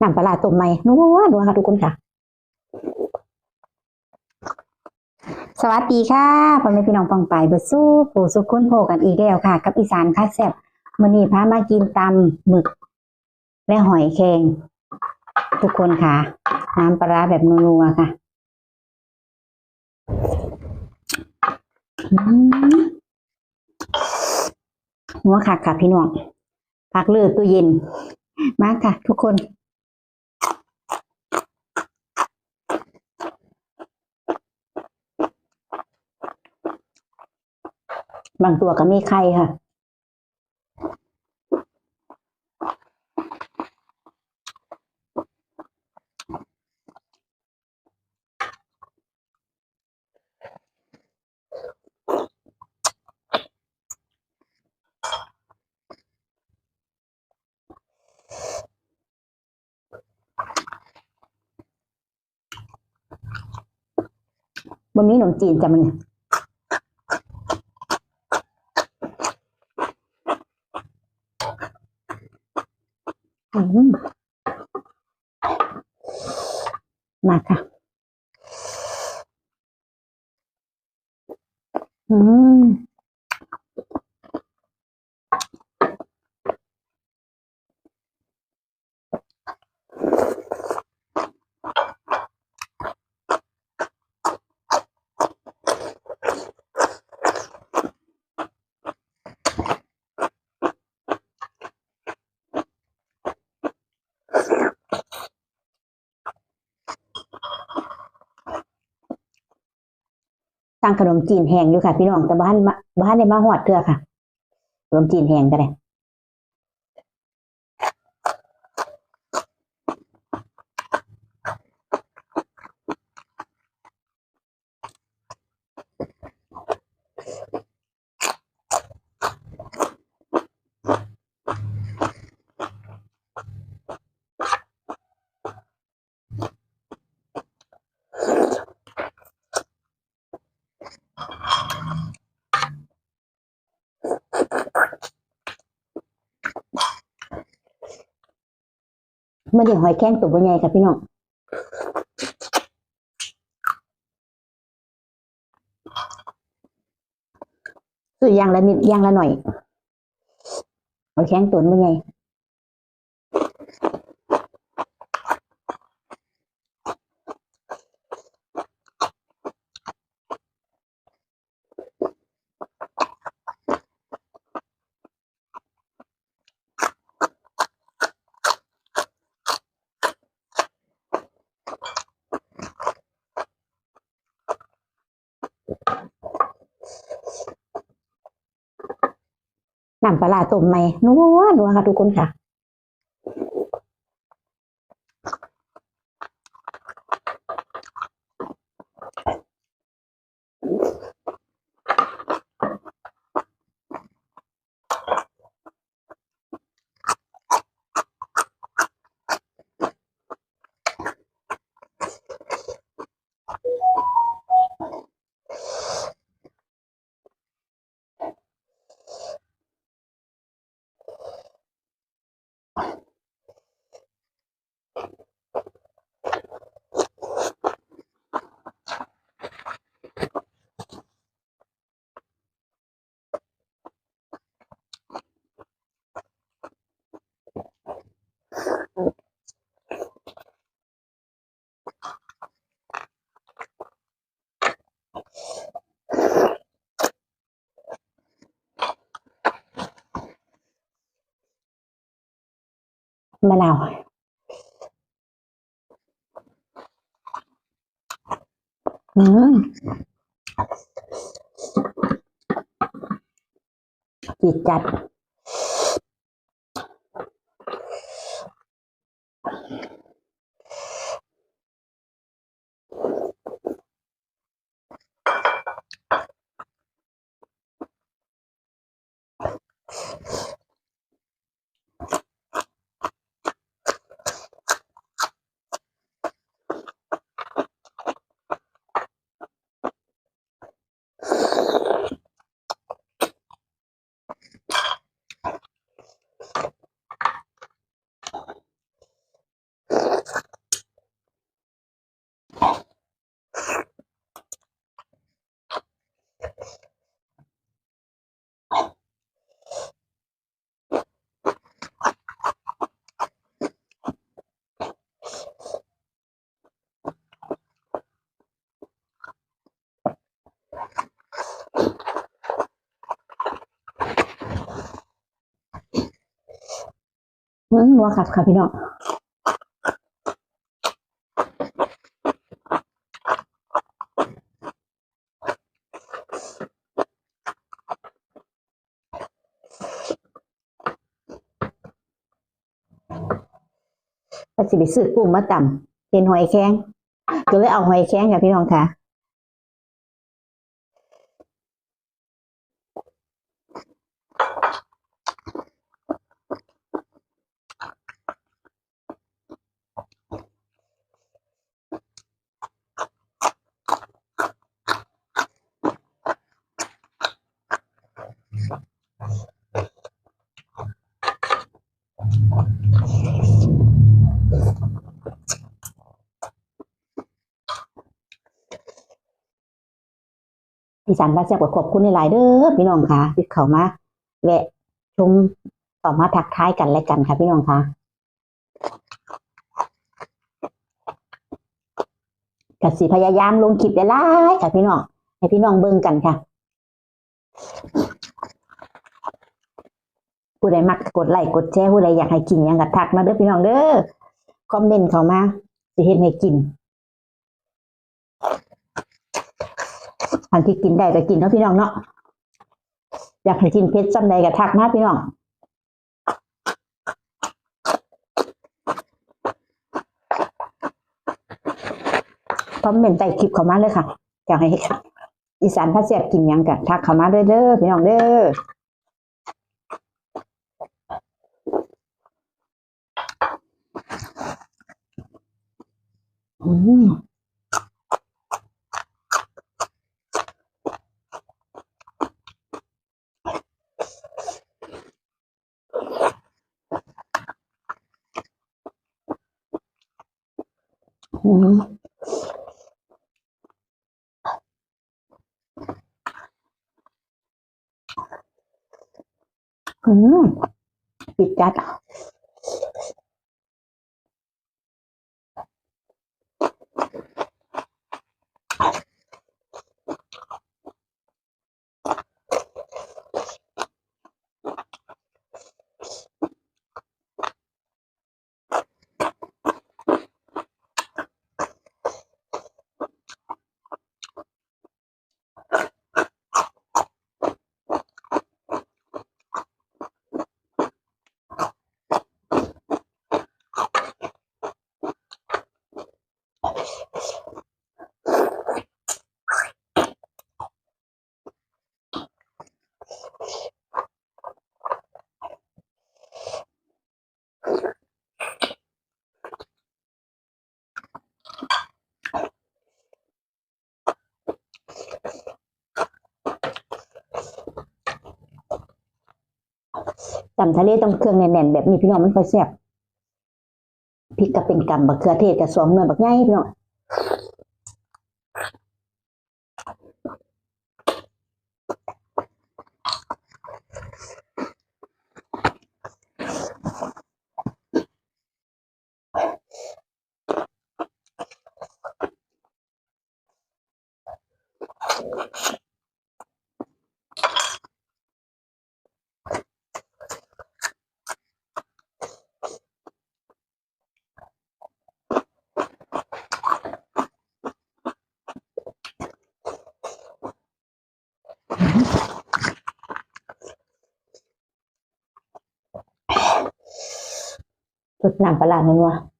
น้ำปลาต้มใหม่นัวนัวค่ะทุกคนค่ะ สวัสดีค่ะพ่อแม่พี่น้องฟังไปเบิดสู้ผู้สุขคุณโพกันอีกแล้วค่ะ กับอีสานคักแซ่บมื้อนี้พามากินตำหมึก และหอยแครงทุกคนค่ะ น้ำปลาแบบนัวๆค่ะหัวคักค่ะพี่น้องพักเลือดตู้เย็น มาค่ะ ทุกคน บางตัวก็มีไข่ค่ะ บนนี้ขนมจีนจะมันเนี่ยอื มมาค่ะ อืม สั่งขนมจีนแห้งอยู่ค่ะ พี่น้องแต่บ้านบ้านในมาหอดเถื่อค่ะขนมจีนแห้งก็ได้ มื่อเดี๋ยวหอยแข้งตัวใหญ่ค่ะพี่น้องซื้ออย่างละนิดอย่างละหน่อยหอยแข้งตัวใหญ่ น้ำปลาต้มใหม่นัวนัวค่ะทุกคนค่ะ มะนาวอืมจีดจัด อืมนัวค่ะค่ะพี่น้องก็สิไปซื้อกุ้งมาต่ำเป็นหอยแครงก็เลยเอาหอยแครงค่ะพี่น้องค่ะ อีสานบ้าแซ่บก็ขอบคุณหลายเด้อพี่น้องค่ะที่เข้ามาแวะชมต่อมาทักทายกันและกันค่ะพี่น้องค่ะกสิพยายามลงคลิปได้หลายค่ะพี่น้องให้พี่น้องเบิ่งกันค่ะผู้ใดมักกดไลค์กดแชร์ผู้ใดอยากให้กินยังก็ทักมาเด้อพี่น้องเด้อคอมเมนต์เข้ามาสิเฮ็ดให้กิน อันที่กินได้ก็กินเนาะพี่น้องเนาะอยากให้กินเพชรจำใดก็ทักมาพี่น้องคอมเมนต์ใต้คลิปเข้ามาเลยค่ะอยากให้อีสานพาเสียบกินยังกันทักเข้ามาเด้อเด้อพี่น้องเด้ออืม อืมปิดจัด ตำทะเลต้องเครื่องแน่นๆแบบนี้พี่น้องมันค่อยแซ่บพริกก็เป็นกำบักเขือเทศกับสวมเนื้อบักไงพี่น้อง รสน้ำปลาหลานัวะ